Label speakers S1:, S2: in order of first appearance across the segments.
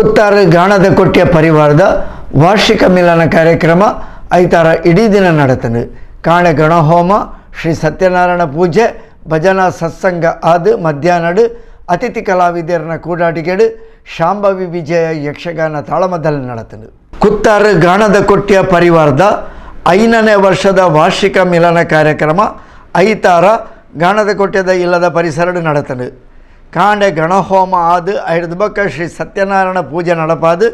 S1: ಕುತ್ತಾರ ಗಾಣದ ಕೊಟ್ಟಿಯ ಪರಿವಾರದ ವಾರ್ಷಿಕ ಮಿಲನ ಕಾರ್ಯಕ್ರಮ ಐತಾರ ಇಡೀ ದಿನ ನಡೆತನು ಕಾಣೆ ಗಣಹೋಮ ಶ್ರೀ ಸತ್ಯನಾರಾಯಣ ಪೂಜೆ, ಭಜನಾ ಸತ್ಸಂಗ ಆದು ಮಧ್ಯಾಹ್ನಡು ಅತಿಥಿ ಕಲಾವಿದರನ್ನ ಕೂಡಾಟಿಗೆಡು ಶಾಂಭವಿ ವಿಜಯ ಯಕ್ಷಗಾನ ತಾಳಮದಲ್ಲಿ ನಡೆತನು ಕುತ್ತಾರ ಗಾಣದ ಕೊಟ್ಟಿಯ ಪರಿವಾರದ ಐದನೇ ವರ್ಷದ ವಾರ್ಷಿಕ ಮಿಲನ ಕಾರ್ಯಕ್ರಮ ಐತಾರ ಗಾಣದ ಕೊಟ್ಟಿಯದ ಇಲ್ಲದ ಪರಿಸರಡು ನಡೆತನು ಕಾಂಡೆ ಗಣಹೋಮ ಆದು ಐದು ಬಕ್ಕ ಶ್ರೀ ಸತ್ಯನಾರಾಯಣ ಪೂಜೆ ನಡಪಾದು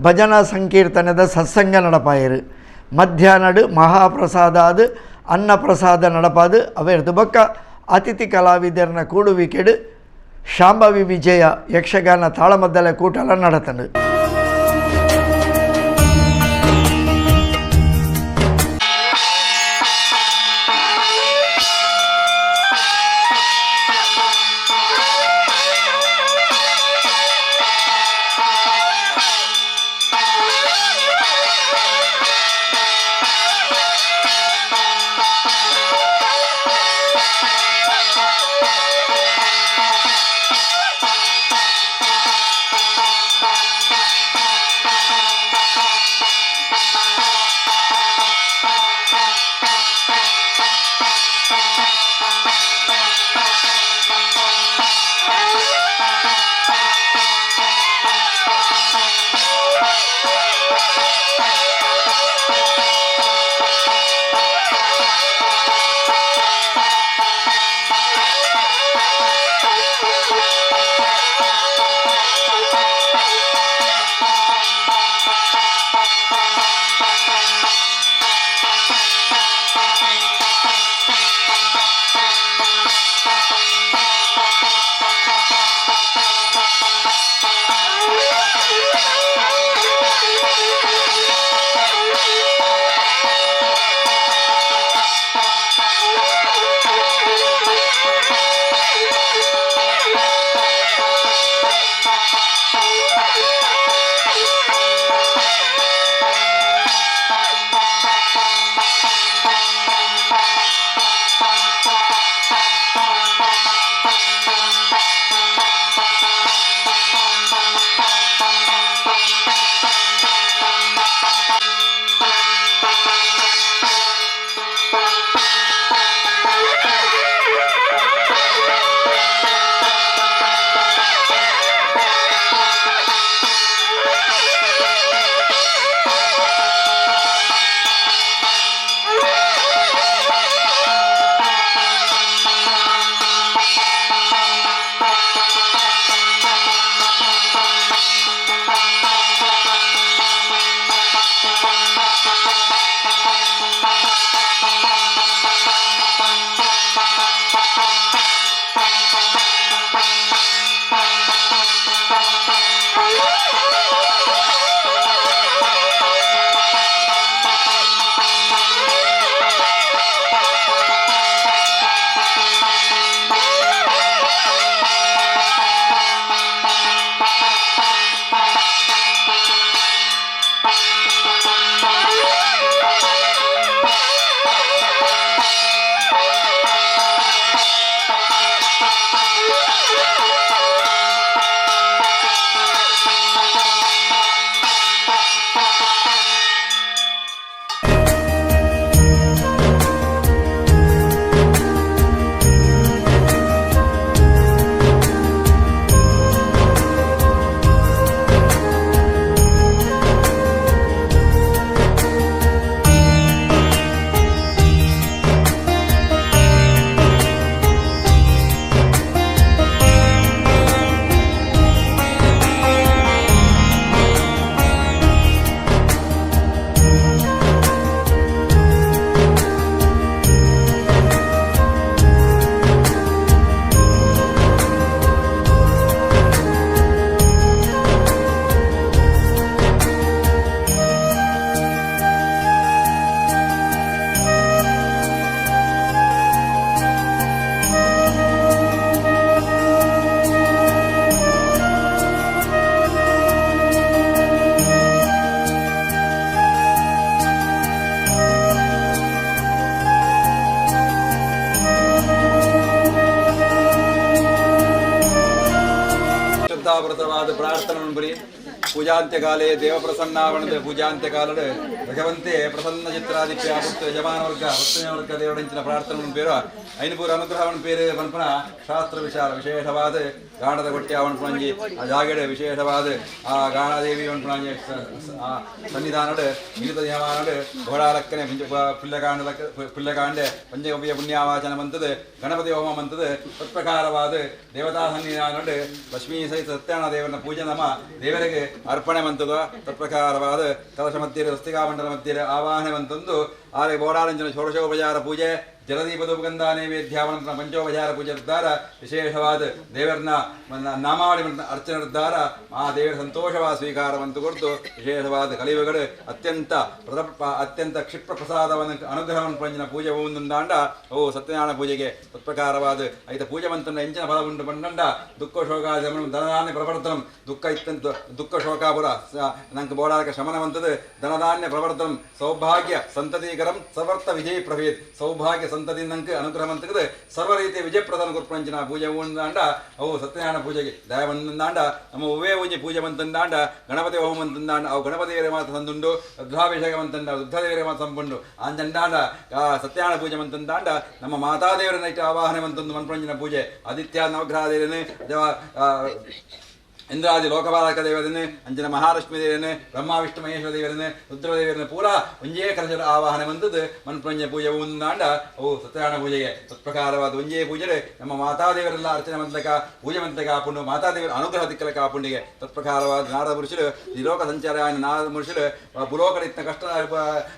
S1: ಭಜನಾ ಸಂಕೀರ್ತನದ ಸತ್ಸಂಗ ನಡಪಾಯಿರು ಮಧ್ಯಾಹ್ನಡು ಮಹಾಪ್ರಸಾದ ಆದು ಅನ್ನಪ್ರಸಾದ ನಡಪಾದು ಅವೆರದು ಬಕ್ಕ ಅತಿಥಿ ಕಲಾವಿದರನ್ನ ಕೂಡುವಿಕೆಡು ಶಾಂಭವಿ ವಿಜಯ ಯಕ್ಷಗಾನ ತಾಳಮದ್ದಲೆ ಕೂಟಲ ನಡತನು
S2: Música කාලයේ දේව ප්‍රසන්නාවනද පූජාන්ත කාලවල ಭಗವಂತೆ ಪ್ರಸನ್ನ ಚಿತ್ರಾದಿತ್ಯ ಮತ್ತು ಯಜಮಾನವರ್ಗ ವರ್ಗ ದೇವರಂಚಿನ ಪ್ರಾರ್ಥನೆ ಪೇರು ಐನಪೂರ ಅನುಗ್ರಹವನ್ನು ಪೇರು ಪನ್ಪನ ಶಾಸ್ತ್ರ ವಿಚಾರ ವಿಶೇಷವಾದ ಗಾಣದ ಕೊಟ್ಟೆ ಅವನ ಪುಣಂಜಿ ಆ ಜಾಗಡೆ ವಿಶೇಷವಾದ ಆ ಗಾಣಾದೇವಿ ಅವನ ಪುಣಂಜಿ ಆ ಸನ್ನಿಧಾನಡು, ಮಿಲಿತ ಯಮಾನಡ್ ಘೋಡಾಲಕ್ಕನೆ ಪುಲ್ಲಕಾಂಡ ಪುಲ್ಲಕಾಂಡೆ ಪಂಚಗವ್ಯ ಪುಣ್ಯಾವಾಚನ ಮಂತದ, ಗಣಪತಿ ಹೋಮ ಮಂತದ ತತ್ಪ್ರಕಾರವಾದ ದೇವತಾ ಸನ್ನಿಧಾನಡು, ಲಕ್ಷ್ಮೀ ಸಹಿತ ಸತ್ಯಾನ ದೇವರನ್ನ ಪೂಜೆ ನಮ್ಮ ದೇವರಿಗೆ ಅರ್ಪಣೆ ಮಂತದ ತತ್ಪ್ರಕಾರವಾದ ಕಲಶ ಮಧ್ಯೆ ರಸ್ತಿಕಾ ಮಧ್ಯೆ ಆವಾಹನೆ ಬಂತಂದು ಆದರೆ ಬೋಡಾರಂಜನ ಷೋಡಶೋಪಚಾರ ಪೂಜೆ ಜಲದೀಪದೋಪಗಂಧ ನೈವೇದ್ಯಾವನಂತರ ಪಂಚೋಪಚಾರ ಪೂಜೆ ದಾರ ವಿಶೇಷವಾದ ದೇವರನ್ನ ನಾಮಾವಳಿ ಮಂತ್ರ ಅರ್ಚನೆ ದ್ವಾರ ಆ ದೇವರ ಸಂತೋಷವಾದ ಸ್ವೀಕಾರವಂತು ಕೊಡ್ತು ವಿಶೇಷವಾದ ಕಲಿಯುಗಗಳು ಅತ್ಯಂತ ಅತ್ಯಂತ ಕ್ಷಿಪ್ರ ಪ್ರಸಾದವನ್ನು ಅನುಗ್ರಹವನ್ನು ಪಂಚಿನ ಪೂಜೆ ದಾಂಡ ಓ ಸತ್ಯನಾರಾಯಣ ಪೂಜೆಗೆ ತತ್ಪ್ರಕಾರವಾದ ಐತ ಪೂಜೆ ಮಂತ್ರ ಎಂಚಿನ ಫಲ ಉಂಟು ಬಂದಂಡ ದುಃಖ ಶೋಕ ಧನಧಾನ್ಯ ಪ್ರವರ್ತನ ದುಃಖ ಇತ್ಯಂತ ದುಃಖ ಶೋಕಾಪುರ ನಂಗೆ ಬೋಡಾರಕ ಶಮನವಂತದ ಧನಧಾನ್ಯ ಪ್ರವರ್ತನಂ ಸೌಭಾಗ್ಯ ಸಂತತಿಕರಂ ಸವರ್ಥ ವಿಜಯ ಪ್ರಭೇದ್ ಸೌಭಾಗ್ಯ ನಂಗೆ ಅನುಗ್ರಹ ಮಂತಕದ ಸರ್ವ ರೀತಿಯ ವಿಜಯ ಪ್ರಧಾನ ಗುರುಪಂಚಿನ ಪೂಜೆ ಉಂದಾಂಡ ಅವು ಸತ್ಯನಾರಾಯಣ ಪೂಜೆಗೆ ದಯವಂದಾಂಡ ನಮ್ಮ ಉವೇ ಒಂಜಿ ಪೂಜೆ ಮಂತಂದಾಂಡ ಗಣಪತಿ ಹೋಮ ಮಂತಂದಾಂಡ ಅವು ಗಣಪತಿಯವರೇ ಮಾತ ತಂದುಂಡು ರುದ್ರಾಭಿಷೇಕ ಮಂತಂಡ ರುದ್ರದೇವರೇ ಮಾತ ಸಂಪುಂಡು ಆ ಸತ್ಯನಾರಾಯಣ ಪೂಜೆ ಮಂತಂದಾಂಡ ನಮ್ಮ ಮಾತಾದೇವರನ್ನ ಇಟ್ಟು ಆವಾಹನೆ ಮಂತಂದು ಮನ್ಪಂಜಿನ ಪೂಜೆ, ಆದಿತ್ಯ ನವಗ್ರಹ ದೇವರೇ ಅಥವಾ ಇಂದ್ರಾದಿ ಲೋಕಪಾಲಕ ದೇವರನ್ನೇ, ಅಂಜನ ಮಹಾಲಕ್ಷ್ಮಿ ದೇವರನ್ನೇ ಬ್ರಹ್ಮ ವಿಷ್ಣು ಮಹೇಶ್ವರ ದೇವರನ್ನೇ, ರುದ್ರದೇವರನ್ನೇ ಪೂರ ಒಂಜೇ ಕಲಶದ ಆವಾಹನೆ ಬಂದದ್ದು ಮನ್ಪ್ರಂಜ ಪೂಜೆ ಒಂದಾಂಡ ನಾಂಡ ಅವು ಸತ್ಯನಾರಾಯಣ ಪೂಜೆಗೆ. ತತ್ಪ್ರಕಾರವಾದ ಒಂಜೇ ಪೂಜೆ ನಮ್ಮ ಮಾತಾದೇವರೆಲ್ಲ ಅರ್ಚನೆ ಮಂತಕ ಪೂಜೆ ಮಂತಕ ಕಾಪುಂಡು, ಮಾತಾದೇವರ ಅನುಗ್ರಹ ದಿಕ್ಕಲ ಕಾಪುಂಡಿಗೆ. ತತ್ಪ್ರಕಾರವಾದ ನಾರದ ಪುರುಷರು ಈ ಲೋಕ ಸಂಚಾರ ನಾರದ ಪುರುಷರು ಭೂಲೋಕದ ಇತ್ತ ಕಷ್ಟ,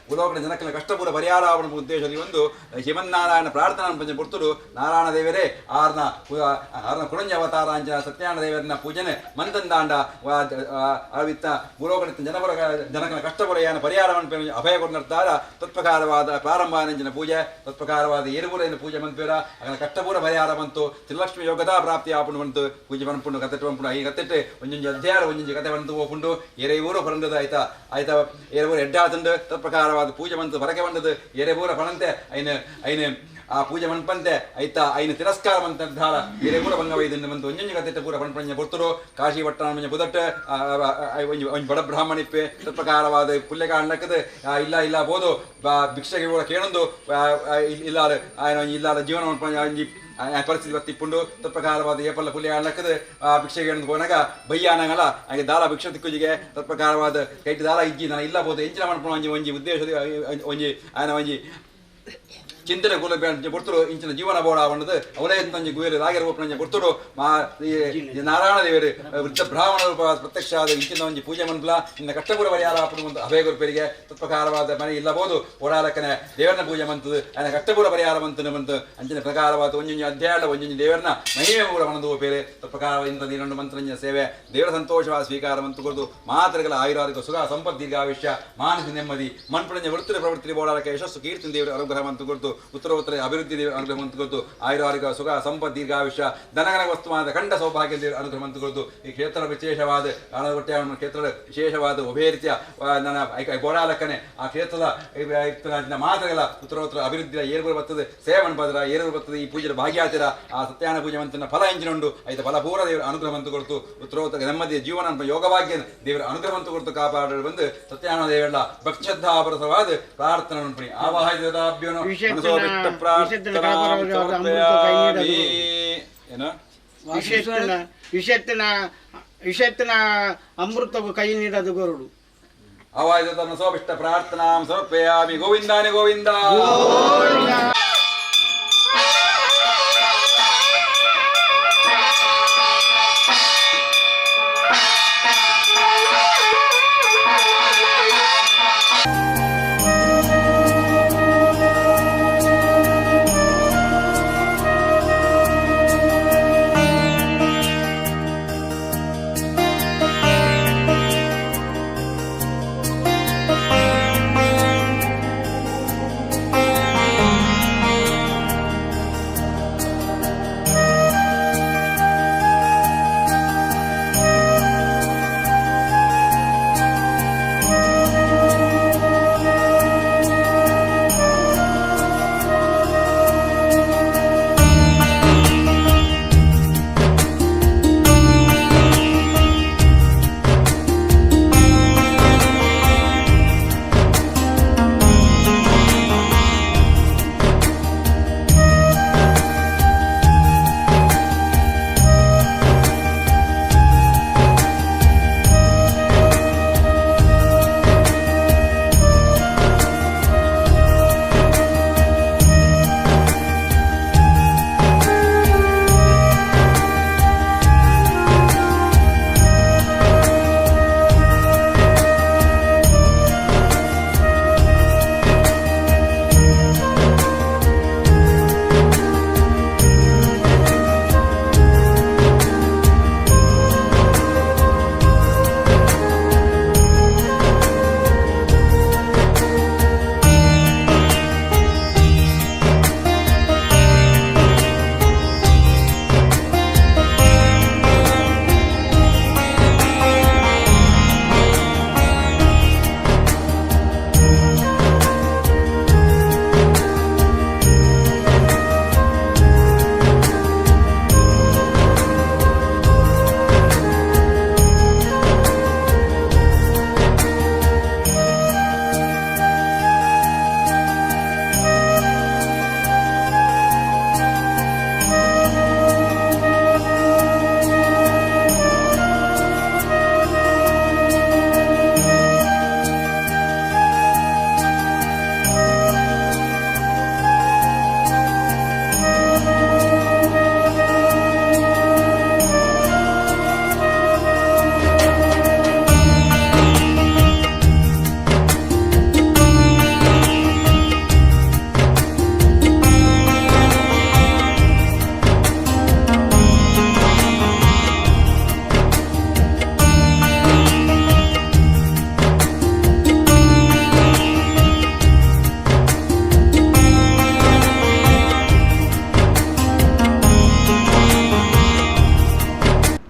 S2: ಭೂಲೋಕದ ಜನಕ್ಕನ ಕಷ್ಟಪೂರ ಪರಿಹಾರ ಉದ್ದೇಶದಲ್ಲಿ ಒಂದು ಶಿವನಾರಾಯಣ ಪ್ರಾರ್ಥನಾ ಪಂಚ ಪುರ್ತರು ನಾರಾಯಣ ದೇವರೇ, ಆರ್ನ ಆರ್ನ ಕುಡಂಜ ಅವತಾರಾಂಚ ಸತ್ಯನಾರಾಯಣ ದೇವರನ್ನ ಪೂಜನೆ ಮಂತಂದಾಂಡ ಅವಿತ್ತ ಬುಲೋಕಡಿತ್ತ ಜನಪರ, ಜನಕನ ಕಷ್ಟಪುರ ಯಾನ ಪರಿಹಾರವನ್ನು ಅಭಯ ಕೊಡ್ತಾರ ತತ್ಪ್ರಕಾರವಾದ ಪ್ರಾರಂಭ ನಂಜಿನ ಪೂಜೆ, ತತ್ಪ್ರಕಾರವಾದ ಏರುಪುರ ಪೂಜೆ ಮಂತ್ಪೇರ ಅದನ್ನು ಕಷ್ಟಪೂರ ಪರಿಹಾರ ಬಂತು. ತ್ರಿಲಕ್ಷ್ಮಿ ಯೋಗದಾ ಪ್ರಾಪ್ತಿ ಆಪುಂಡು ಬಂತು. ಪೂಜೆ ಮನ್ಪುಂಡು ಕತ್ತೆ ಪಂಪುಂಡು ಈ ಕತ್ತೆ ಒಂಜೊಂಜಿ ಅಧ್ಯಾಯ ಒಂಜೊಂಜಿ ಕತೆ ಎರೆ ಊರು ಪರಂಡದ ಆಯ್ತಾ ಆಯ್ತಾ ಎರೆ ಊರು ಎಡ್ಡಾತಂಡು. ತತ್ಪ್ರಕಾರವಾದ ಪೂಜೆ ಬಂತು ಬರಕೆ ಎರೆ ಊರ ಪಣಂತೆ ಐನ ಐನ ಆ ಪೂಜೆ ಮನ್ಪಂತೆ, ಐತ ಐನ ತಿರಸ್ಕಾರ ಮಂತ ನಿರ್ಧಾರ ಬೇರೆ ಪೂರ ಭಂಗವೈದ್ಯ ಬಂತು. ಒಂಜಂಜ ಕತ್ತೆ ಪೂರ ಪಣ್ಪಂಜ ಬರ್ತರು ಕಾಶಿ ಪಟ್ಟಣ ಬುದಟ್ಟ ಬಡ ಬ್ರಾಹ್ಮಣಿಪ್ಪೆ ಪ್ರಕಾರವಾದ ಪುಲ್ಯಕ ಅಣ್ಣಕ್ಕದ ಇಲ್ಲ ಇಲ್ಲ ಬೋದು. ಭಿಕ್ಷೆಗೆ ಕೂಡ ಕೇಳೊಂದು ಇಲ್ಲಾರ ಇಲ್ಲಾರ ಜೀವನ ಮನ್ಪಂಜಿ ಪರಿಸ್ಥಿತಿ ಬತ್ತಿಪ್ಪುಂಡು ತತ್ಪ್ರಕಾರವಾದ ಏಪಲ್ಲ ಪುಲಿ ಅಣ್ಣಕ್ಕದ ಭಿಕ್ಷೆಗೆ ಹೇಳೋದು ಹೋನಾಗ ಬಯ್ಯ ಅನ್ನಂಗಲ್ಲ. ಹಾಗೆ ದಾಲ ಭಿಕ್ಷೆ ತಿಕ್ಕುಜಿಗೆ ತತ್ಪ್ರಕಾರವಾದ ಕೈಟ್ ದಾಲ ಇಜ್ಜಿ ನಾನು ಇಲ್ಲ ಬೋದು. ಹೆಂಚಿನ ಮಾಡ್ಕೊಂಡು ಒಂಜಿ ಒಂಜಿ ಉದ್ದೇಶ ಒಂಜಿ, ಆಯ್ನ ಒಂಜಿ ಚಿಂತನೆ ಗುಲಬೆ ಕೊಡ್ತರು. ಇಂಚಿನ ಜೀವನ ಬೋಡ ಅವನದು ಅವಲೇ ತಂಜೆ ಗುಯರು ರಾಗಿರುವ ಪಂಜೆ ಕೊಡ್ತರು. ಮಾ ನಾರಾಯಣ ದೇವರು ವೃತ್ತ ಬ್ರಾಹ್ಮಣ ರೂಪ ಪ್ರತ್ಯಕ್ಷ ಆದ ಇಂಚಿನ ಒಂಜಿ ಪೂಜೆ ಮನ್ಪಲ ಇನ್ನ ಕಷ್ಟಪುರ ಪರಿಹಾರ ಹಾಪಡು ಒಂದು ಅಭಯ ಗುರುಪರಿಗೆ ತತ್ಪ್ರಕಾರವಾದ ಮನೆ ಇಲ್ಲಬಹುದು ಓಡಾಡಕನೆ ದೇವರನ್ನ ಪೂಜೆ ಮಂತದು ಆಯ್ನ ಕಷ್ಟಪುರ ಪರಿಹಾರ ಮಂತನ ಮಂತು ಅಂಚಿನ ಪ್ರಕಾರವಾದ ಒಂಜೊಂಜಿ ಅಧ್ಯಾಯ ಒಂಜಿ ದೇವರನ್ನ ಮಹಿಮೆ ಕೂಡ ಮನದು ಬೇರೆ ತತ್ಪ್ರಕಾರ ಇಂಥ ನೀರೊಂದು ಮಂತ್ರನ ಸೇವೆ, ದೇವರ ಸಂತೋಷವಾದ ಸ್ವೀಕಾರ ಮಂತು ಕೊರದು ಮಾತೃಗಳ ಆಯುರಾರೋಗ್ಯ, ಸುಖ ಸಂಪತ್ತು ದೀರ್ಘಾವಿಷ್ಯ ಮಾನಸ ನೆಮ್ಮದಿ ಮನ್ಪುಣಜ ವೃತ್ತಿ ಪ್ರವೃತ್ತಿ ಓಡಾಡಕ ಯಶಸ್ಸು ಕೀರ್ತಿ ದೇವರ ಅನುಗ್ರಹ ಮಂತು ಕೊರತು ಉತ್ತರ ಉತ್ತರ ಅಭಿವೃದ್ಧಿ ಅನುಗ್ರಹ ಆಯುರ್ವಾರಿಕ ಆಯುರ್ವಾದಿಕ ಸುಖ, ಸಂಪತ್, ದೀರ್ಘಾಯುಷ್ಯ, ಧನಗನ ವಸ್ತುವಾದ ಖಂಡ ಸೌಭಾಗ್ಯ ಅನುಗ್ರಹ ಮಂತು ಈ ಕ್ಷೇತ್ರ ವಿಶೇಷವಾದ ಕ್ಷೇತ್ರದ ವಿಶೇಷವಾದ ಉಭಯ ರೀತಿಯ ನನ್ನ ಗೋರಾಲಕ್ಕನೆ ಆ ಕ್ಷೇತ್ರದ ಎಲ್ಲ ಮಾತುಗಳ ಉತ್ತರೋತ್ತರ ಅಭಿವೃದ್ಧಿಯ ಏರುಗಳು ಬರ್ತದೆ. ಸೇವನ್ ಬದ್ರ ಏರುಗಳು ಬರ್ತದೆ. ಈ ಪೂಜೆಯ ಭಾಗ್ಯಾತಿರ, ಆ ಸತ್ಯಾನ ಪೂಜೆ ಮಂತನ ಫಲ ಎಂಜಿನುಂಡು ಐತ ಫಲಪೂರ ದೇವರ ಅನುಗ್ರಹ ಮಂತು ಕೊಡ್ತು. ಉತ್ತರೋತ್ತರ ನೆಮ್ಮದಿಯ ಜೀವನ ಯೋಗಭಾಗ್ಯ ದೇವರ ಅನುಗ್ರಹ ಮಂತು ಕೊಡ್ತು. ಕಾಪಾಡಲು ಬಂದು ಸತ್ಯಾನ ದೇವರ ಭಕ್ಷ್ಯದ್ಧಾಪರಸವಾದ ಪ್ರಾರ್ಥನೆ ಆವಾಹಿತಾಭ್ಯೋನು
S3: ವಿಷಯತ್ತಿನ- ವಿಷಯತ್ತಿನ ಕಾಪಾಡುವ ಅಮೃತ ಕೈ ನೀಡದು.
S2: ಏನು
S3: ವಿಷತ್ತಿನ ವಿಷತ್ತಿನ ವಿಷತ್ತಿನ ಅಮೃತವು ಕೈ ನೀಡದು ಗರುಡು
S2: ಆವಾಹಿತ ಸೋಭಿಷ್ಟ ಪ್ರಾರ್ಥನಾಂ ಸಮರ್ಪಯಾಮಿ ಗೋವಿಂದಾನಿ ಗೋವಿಂದ ಿ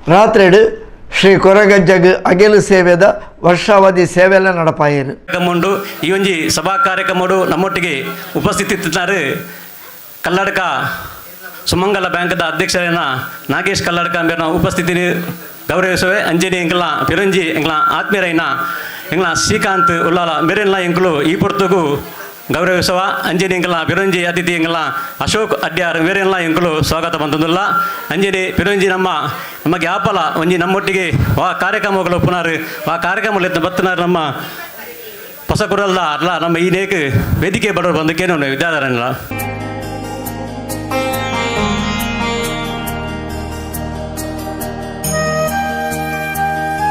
S1: ರಾತ್ರಿಡು ಶ್ರೀ ಕೊರಗಜ್ಜಗ್ ಅಗಿಲು ಸೇವೆದ ವರ್ಷಾವಧಿ ಸೇವೆಲ್ಲ ನಡಪಾಯಿರು
S4: ಕಾರ್ಯಕ್ರಮುಂಡು ಈ ಒಂಜಿ ಸಭಾ ಕಾರ್ಯಕ್ರಮಡು ನಮ್ಮೊಟ್ಟಿಗೆ ಉಪಸ್ಥಿತಿದ್ದಾರೆ ಕಲ್ಲಡಕ ಸುಮಂಗಲ ಬ್ಯಾಂಕ್ದ ಅಧ್ಯಕ್ಷರಾದ ನಾಗೇಶ್ ಕಲ್ಲಡಕ ಎಂಬ ಉಪಸ್ಥಿತಿ ಗೌರವಿಸುವೆ. ಅಂಜನಿ ಎಂಕ್ಲ ಪಿರಂಜಿ ಎಂಗ್ಲಾ ಆತ್ಮೀಯರೈನ ಇಂಕ್ಲಾ ಶ್ರೀಕಾಂತ್ ಉಲ್ಲಾಲ ಮೇರೆಲ್ಲ ಎಂಗ್ಲು ಈ ಪೊರ್ತುಗು ಗೌರವಿಸುವ ಅಂಜನಿ ಎಂಕಲ ಪಿರಂಜಿ ಅತಿಥಿ ಎಂಕಲ ಅಶೋಕ್ ಅಡ್ಯಾರ್ ಮೇರೆಲ್ಲ ಎಂಕಲು ಸ್ವಾಗತ ಬಂತಂದುಲ್ಲ ಅಂಜನಿ ಪಿರಂಜಿ ನಮ್ಮ ನಮಗೆ ಆಪಲ ಒಂಜಿ ನಮ್ಮೊಟ್ಟಿಗೆ ಆ ಕಾರ್ಯಕ್ರಮಗಳು ಪುನರ್ ಆ ಕಾರ್ಯಕ್ರಮಗಳು ಬತ್ತನಾರ ನಮ್ಮ ಹೊಸ ಕುರಲ್ಲ ಅಲ್ಲ ನಮ್ಮ ಈ ನೇಕ್ ವೇದಿಕೆ ಬಡವರು ಬಂದಕ್ಕೇನು ವಿದ್ಯಾಧಾರಲ್ಲ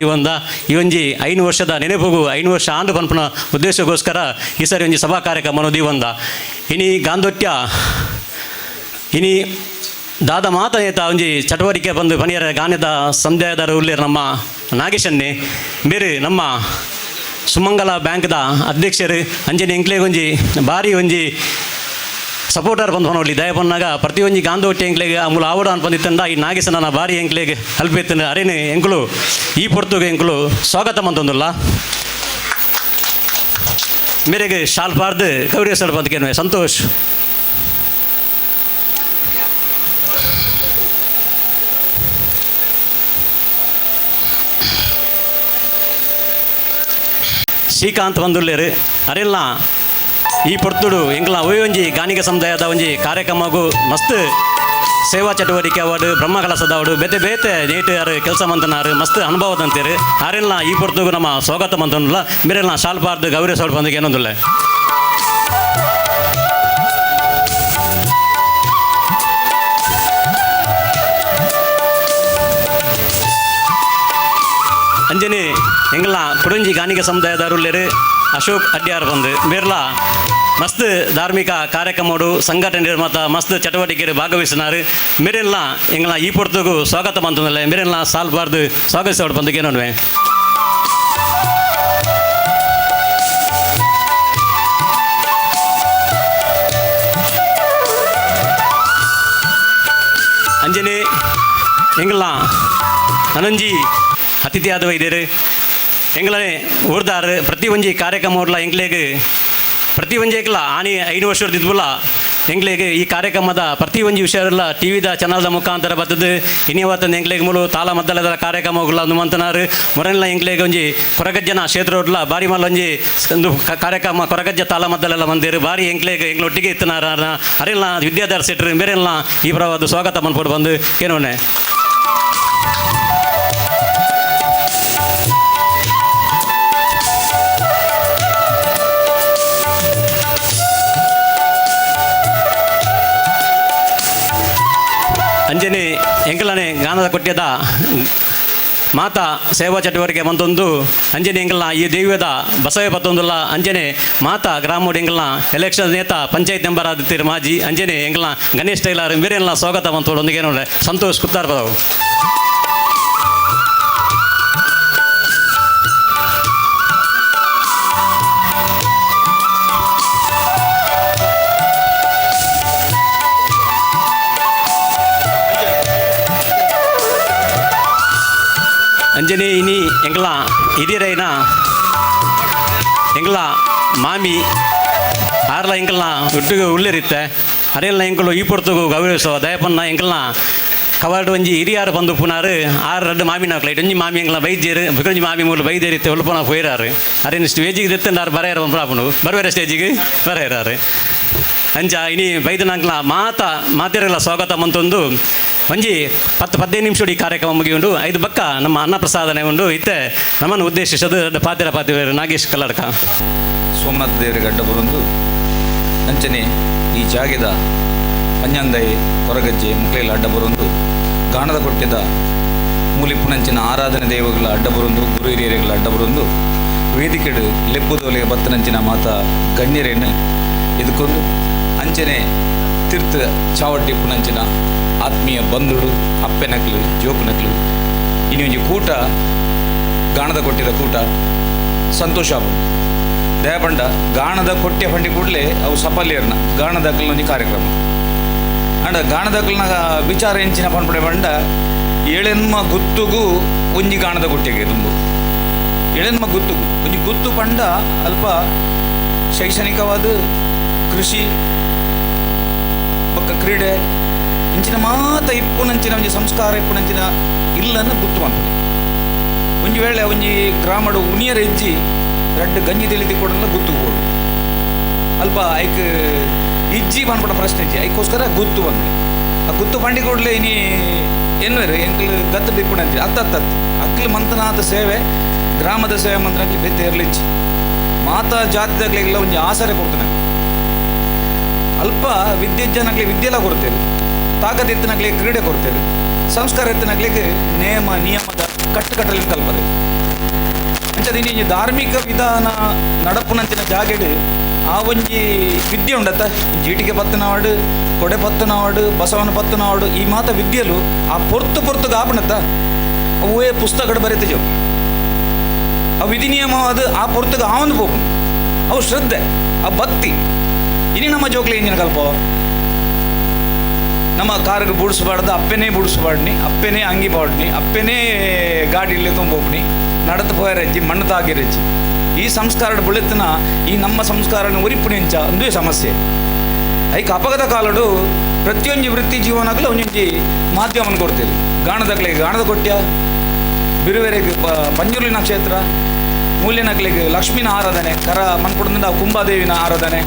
S4: ಒಂದ ಈ ಒಂಜಿ ಐನು ವರ್ಷದ ನೆನಪುಗು ಐನು ವರ್ಷ ಆಂಡು ಪನ್ಪನ ಉದ್ದೇಶಕ್ಕೋಸ್ಕರ ಈ ಸರಿ ಒಂಜಿ ಸಭಾ ಕಾರ್ಯಕ್ರಮ ಒಂದ. ಇನಿ ಗಾಂಧೋಟ್ಯ ಇನಿ ದಾದ ಮಾತನೇತ ಒಂಜಿ ಚಟುವಟಿಕೆ ಬಂದು ಪನಿಯರ ಗಾನದ ಸಂಧ್ಯಾಯದಾರ ಉಳ್ಳೇರು ನಮ್ಮ ನಾಗೇಶನ್ನೇ, ಬೇರೆ ನಮ್ಮ ಸುಮಂಗಲ ಬ್ಯಾಂಕ್ದ ಅಧ್ಯಕ್ಷರು ಅಂಜನಿ ಎಂಕ್ಲೆಗೆ ಒಂಜಿ ಭಾರಿ ಒಂಜಿ ಸಪೋರ್ಟರ್ ಬಂದು ನೋಡಲಿ. ದಯ ಬಂದಾಗ ಪ್ರತಿ ಒಂಜಿ ಗಾಂಧ ಒಟ್ಟಿ ಎಂಕ್ಲೆಗೆ ಅಮೂಲ ಆವಡ ಅನ್ಪಂದಿತ್ತಂದ ಈ ನಾಗೇಶನ ಬಾರಿ ಎಂಕ್ಲೆಗೆ ಹಲ್ಪೆತ್ತನ ಅರೇನೆ ಎಂಕುಲು ಈ ಪೊರ್ತುಗೆ ಎಂಕುಲು ಸ್ವಾಗತ ಮಂತೊಂದುಲ್ಲ. ಮೇರೆಗೆ ಶಾಲ್ ಪಾರ್ದು ಕೌರಿಯ ಸರ್ ಅದಕ್ಕೆ ಸಂತೋಷ್. ಶ್ರೀಕಾಂತ್ ಬಂದುಲ್ಲೇರು ಅರೆಲ್ಲ ಈ ಪೊರ್ತುಡು ಎಂಕ್ಲ ಒಂಜಿ ಗಾನಿಗ ಸಮುದಾಯದ ಒಂಜಿ ಕಾರ್ಯಕ್ರಮಗೂ ಮಸ್ತ್ ಸೇವಾ ಚಟುವಟಿಕೆ ಅವಾರ್ಡ್, ಬ್ರಹ್ಮಕಲಸದ ಕಲಸದವಡು ಬೇತೆ ಬೇತೆ ನೇಟು ಯಾರು ಕೆಲಸ ಮಂತನಾರು, ಮಸ್ತ್ ಅನುಭವದಂತೀರಿ. ಆರೆಲ್ಲ ಈ ಪೊರ್ತುಗು ನಮ್ಮ ಸ್ವಾಗತ ಮಂತನಲ್ಲ ಮೇರೆಲ್ಲ ಶಾಲ್ಪಾರ್ದು ಗೌರಿ ಸ್ವಲ್ಪ ಬಂದಿಗೆ ಏನೊಂದಿಲ್ಲ? ಅಂಜನಿ ಎಂಗ್ಲ ಕುಡಂಜಿ ಗಾನಿಗ ಸಮುದಾಯದವರುಳ್ಳೇರು ಅಶೋಕ್ ಅಡ್ಡಿಯಾರ್ ಬಂದು ಬೇರ್ಲ ಮಸ್ತ್ ಧಾರ್ಮಿಕ ಕಾರ್ಯಕ್ರಮಗಳು ಸಂಘಟನೆ ಮತ್ತು ಮಸ್ತ್ ಚಟುವಟಿಕೆರು ಭಾಗವಹಿಸಿನಾರು. ಮೇರೆಲ್ಲ ಎಂಗ್ಲ ಈ ಪೊರ್ತುಗು ಸ್ವಾಗತ ಬಂತಂದಲ್ಲ ಮೇರೆಲ್ಲ ಸಾಲ್ಬಾರ್ದು ಸ್ವಾಗತಿಸೋಡು ಬಂದಕ್ಕೆ ನೋಡುವೆ ಅಂಜನಿ ಎಂಗ್ಲ ಅನಂಜಿ ಅತಿಥಿಯಾದ ವೈದ್ಯರು ಎಂಗ್ಲೇ ಊರ್ದಾರು ಪ್ರತಿ ಒಂಜಿ ಕಾರ್ಯಕ್ರಮ ಎಂಗ್ಲೇಗೆ ಪ್ರತಿ ಒಂಜೇಕ್ಲ ಆನಿ ಐದು ವರ್ಷದ ಈ ಕಾರ್ಯಕ್ರಮದ ಪ್ರತಿ ಒಂಜಿ ವಿಷಯರೆಲ್ಲ ಟಿ ವಿದ ಚಾನಲ್ದ ಮುಖಾಂತರ ಬರ್ತದೆ. ಇನ್ನಿವತ್ತೊಂದು ಎಂಗ್ಲೇಗೆ ಮೂಲು ತಾಲ ಮದ್ದಲದ ಕಾರ್ಯಕ್ರಮಗಳ ಒಂದು ಮಂತನಾರು ಮೊರನೆಲ್ಲ ಎಂಗ್ಲೇಗೆ ಒಂಜಿ ಕೊರಗಜ್ಜನ ಕ್ಷೇತ್ರ ಉಡ್ಲ ಬಾರಿ ಮಲ್ಲ ಒಂಜಿ ಒಂದು ಕಾರ್ಯಕ್ರಮ ಕೊರಗಜ್ಜ ತಾಲ ಮದ್ದಲೆಲ್ಲ ಬಂದಿರು ಬಾರಿ ಎಂಗ್ಲೇಗೆ ಎಂಗ್ಲೊಟ್ಟಿಗೆ ಇತ್ತನಾರ ಅರೆಲ್ಲ ವಿದ್ಯಾಧರ ಸೆಟ್ರು ಬೇರೆಲ್ಲ ಈ ಪ್ರವಾದ ಸ್ವಾಗತ ಮನ್ಪೋಡು ಬಂದು ಏನೋನೆ ಅಂಜನಿ ಎಂಕಲನೆ ಗಾನದ ಕೊಟ್ಯದ ಮಾತಾ ಸೇವಾ ಚಟುವಟಿಕೆ ಮಂತೊಂದು ಅಂಜನೆ ಎಂಕಲ್ನ ಈ ದೇವ್ಯದ ಬಸವೆ ಪತ್ತೊಂದುಲ್ಲ ಅಂಜನೆ ಮಾತಾ ಗ್ರಾಮೋಡ್ ಎಂಗಲ್ನ ಎಲೆಕ್ಷನ್ ನೇತ ಪಂಚಾಯತ್ ಮೆಂಬರ್ ಆದಿತ್ತೀರು ಮಾಜಿ ಅಂಜನೆ ಎಂಗಲ್ನ ಗಣೇಶ್ ಟೈಲರ್ ಮೀರೆಲ್ಲ ಸ್ವಾಗತ ಮಂತೋಡು ಒಂದಿಗೆ ನೋಡ್ರೆ. ಸಂತೋಷ್ ಕುತ್ತಾರ್ ಎಂಗ್ಲ, ಹಿರಿಯರೈನ? ಎಂಗ್ಲ, ಮಾಮಿ, ಆರ್ಲ ಎಂಕಲ್ನ ಒಟ್ಟಿಗೆ ಉಳ್ಳಿರುತ್ತೆ ಅರೆಲ್ಲ ಎಂಕಲು ಈ ಪೊರ್ತುಗು ಗೌರವಿಸುವ ದಯಪನ್ನ ಎಂಕಲ್ನ ಕವಾರ್ಡ್ ಒಂಜಿ ಹಿರಿಯಾರು ಬಂದು ಪುನಾರು, ಆರು ರಡ್ಡು ಮಾಮಿನ ಕ್ಲೈಟ್ ಒಂಜಿ ಮಾಮಿ ಎಂಗ್ಲ ಬೈದ್ಯರು ಬಿಕೊಂಜಿ ಮಾಮಿ ಮೂಲ ಬೈದ್ಯರಿತ್ತೆ ಒಲ್ಪನ ಪೋಯಿರಾರು. ಅರೇನು ಸ್ಟೇಜಿಗೆ ತೆತ್ತಂಡಾರು ಬರೆಯಾರ ಬಂದು ಬರುವಾರ ಸ್ಟೇಜಿಗೆ ಬರೆಯರಾರು. ಅಂಚ ಇನಿ ಬೈದನಂಗ್ಲ ಮಾತ, ಮಾತಿರಲ್ಲ ಸ್ವಾಗತ ಮಂತೊಂದು. ಒಂಜಿ ಪತ್ತು ಹದಿನೈದು ನಿಮಿಷ ಈ ಕಾರ್ಯಕ್ರಮ ಮುಗಿಯುಂಡು. ಐದು ಬಕ್ಕ ನಮ್ಮ ಅನ್ನ ಪ್ರಸಾದನೆ ಉಂಡು. ಇತ್ತೆ ನಮ್ಮನ್ನು ಉದ್ದೇಶಿಸೋದು ಪಾತಿರ ನಾಗೇಶ್ ಕಲ್ಲಡ್ಕ.
S2: ಸೋಮನಾಥ ದೇವರ ಅಡ್ಡ ಬರೊಂದು ಅಂಚನೆ ಈ ಜಾಗದ ಪಂಜಂದೈ ಕೊರಗಜ್ಜೆ ಅಡ್ಡ ಬರೊಂದು ಗಾಣದ ಕೊಟ್ಟಿದ ಮೂಲಿಪ್ಪುನಂಚಿನ ಆರಾಧನೆ ದೇವಗಳ ಅಡ್ಡ ಬರೊಂದು ಗುರು ಅಡ್ಡ ಬರೊಂದು ವೇದಿಕೆಡು ಲೆಪ್ಪುದೋಲೆಯ ಬತ್ತನಂಚಿನ ಮಾತ ಗಣ್ಯರೇನು ಇದಕ್ಕೊಂದು ಅಂಚನೆ ತೀರ್ಥ ಚಾವಟ್ಟಿಪ್ಪುನಂಚಿನ ಆತ್ಮೀಯ ಬಂಧುಡು, ಅಪ್ಪೆನಕ್ಲು ಜೋಪುನಕ್ಲು ಇನ್ನು ಒಂಜಿ ಕೂಟ, ಗಾಣದ ಕೊಟ್ಟಿದ ಕೂಟ, ಸಂತೋಷ ದಯ ದಯಪಂಡ, ಗಾಣದ ಕೊಟ್ಟೆ ಪಂಡಿ ಕೂಡಲೇ ಅವು ಸಫಲ್ಯರ್ನ ಗಾಣದ ಒಂಜಿ ಕಾರ್ಯಕ್ರಮ. ಅಂಡ ಗಾಣದ ವಿಚಾರ ಎಂಚಿನ ಪಂಡ ಪಂಡ
S5: ಏಳೆನ್ಮ ಗುತ್ತುಗೂ ಒಂಜಿ ಗಾಣದ ಕೊಟ್ಟೆಗೆ ತುಂಬು. ಏಳೆನ್ಮ ಗುತ್ತುಗು ಒಂಜಿ ಗುತ್ತು ಪಂಡ ಅಲ್ಪ ಶೈಕ್ಷಣಿಕವಾದ ಕೃಷಿ ಬೊಕ್ಕ ಕ್ರೀಡೆ ಇಂಚಿನ ಮಾತ ಇಪ್ಪುನಂಚಿನ ಒಂಜಿ ಸಂಸ್ಕಾರ, ಇಪ್ಪುನಂಚಿನ ಇಲ್ಲನ್ನು ಗುತ್ತು ಮಾಡ್ತದೆ ಒಂಜಿ ವೇಳೆ ಒಂಜಿ ಗ್ರಾಮಡು ಉನಿಯರ ಹೆಜ್ಜಿ ರಡ್ಡು ಗಂಜಿ ತಿಳಿದು ಕೊಡಲ್ಲ ಗುತ್ತು ಕೊಡು ಅಲ್ಪ ಐಕ್ ಇಜ್ಜಿ ಬಂದ್ಬಿಟ್ಟ ಪ್ರಶ್ನೆ ಇಜ್ಜಿ, ಐಕೋಸ್ಕರ ಗುತ್ತು ಬಂದ್ರೆ ಆ ಗುತ್ತು ಪಂಡಿ ಕೊಡ್ಲೆ ಇನಿ ಎನ್ವೇರು ಎಂಕ್ಲು ಗತ್ತು ಅತ್ತ ಅತ್ತತ್ತ ಅಕ್ಲು ಮಂತನಾಥ ಸೇವೆ, ಗ್ರಾಮದ ಸೇವೆ ಮಂತ್ರಕ್ಕೆ ಬೆತ್ತೆ ಇರ್ಲಿಜ್ಜಿ. ಮಾತಾ ಜಾತಿದಾಗಲಿಗೆಲ್ಲ ಒಂಜಿ ಆಸರೆ ಕೊಡ್ತಾನೆ ಅಲ್ಪ ವಿದ್ಯುಜ್ಜನಗ್ಲಿ ವಿದ್ಯೆಲ್ಲ ಕೊಡ್ತೇವೆ ತಾಕತ್ ಎತ್ತಿನಾಗ್ಲಿ ಕ್ರೀಡೆ ಕೊಡ್ತೇವೆ, ಸಂಸ್ಕಾರ ಎತ್ತಿನಾಗ್ಲಿಗೆ ನೇಮ, ನಿಯಮದ ಕಟ್ಟುಕಟ್ಟಲಿನ ಕಲ್ಪದೆ ಅಂಚದ ಇನಿ ಧಾರ್ಮಿಕ ವಿಧಾನ ನಡಪುನಂಚಿನ ಜಾಗೆಡ್ ಆ ಒಂಜಿ ವಿದ್ಯೆ ಉಂಡತ್ತ. ಜೀಟಿಗೆ ಪತ್ತನವಾಡು ಕೊಡೆ ಪತ್ತನವಾಡು ಬಸವನ ಪತ್ತನವಾಡು ಈ ಮಾತ ವಿದ್ಯೆಲು ಆ ಪೊರ್ತು ಪೊರ್ತುಗ ಆಪಣತ್ತ ಅವೇ ಪುಸ್ತಕಗಳು ಬರೀತ ಜೋ ಆ ನಿಯಮವಾದ ಆ ಪೊರ್ತುಗ ಆವನ್ ಹೋಗು ಅವು ಶ್ರದ್ಧೆ ಆ ಭಕ್ತಿ. ಇನಿ ನಮ್ಮ ಜೋಕ್ಲೆ ಇಂಜಿನ್ ಕಲ್ಪ ನಮ್ಮ ಕಾರ್ಗೆ ಬುಡಿಸ್ಬಾರ್ದು, ಅಪ್ಪನೇ ಬುಡಿಸ್ಬಾಡ್ನಿ ಅಪ್ಪನೇ ಅಂಗಿ ಬಾಡ್ನಿ ಅಪ್ಪೆನೇ ಗಾಡಿಲಿ ತುಂಬೋಗ್ನಿ ನಡತು ಪೋಯರೆಜ್ಜಿ ಮಣ್ಣು ತಾಗಿರಜ್ಜಿ ಈ ಸಂಸ್ಕಾರದ ಬುಳಿತನ ಈ ನಮ್ಮ ಸಂಸ್ಕಾರನ ಉರಿಪುಣಿಂಚ ಅಂದೇ ಸಮಸ್ಯೆ. ಐಕ ಅಪಘಾತ ಕಾಲಡು ಪ್ರತಿಯೊಂದು ವೃತ್ತಿ ಜೀವನಗಳು ಒಂದೊಂದು ಮಾಧ್ಯಮನ ಕೊಡ್ತೀರಿ ಗಾಣದಾಗಲಿ ಗಾಣದ ಕೊಟ್ಯ, ಬಿರುವೆರೆಗೆ ಪಂಜುರ್ಲಿ ಪಂಜುರ್ಲಿ ನಕ್ಷತ್ರ ಮೂಲ್ಯನಕ್ಲಿಗೆ ಲಕ್ಷ್ಮೀನ ಆರಾಧನೆ, ಕರ ಮನ್ಪುಡದಿಂದ ಕುಂಭಾದೇವಿನ ಆರಾಧನೆ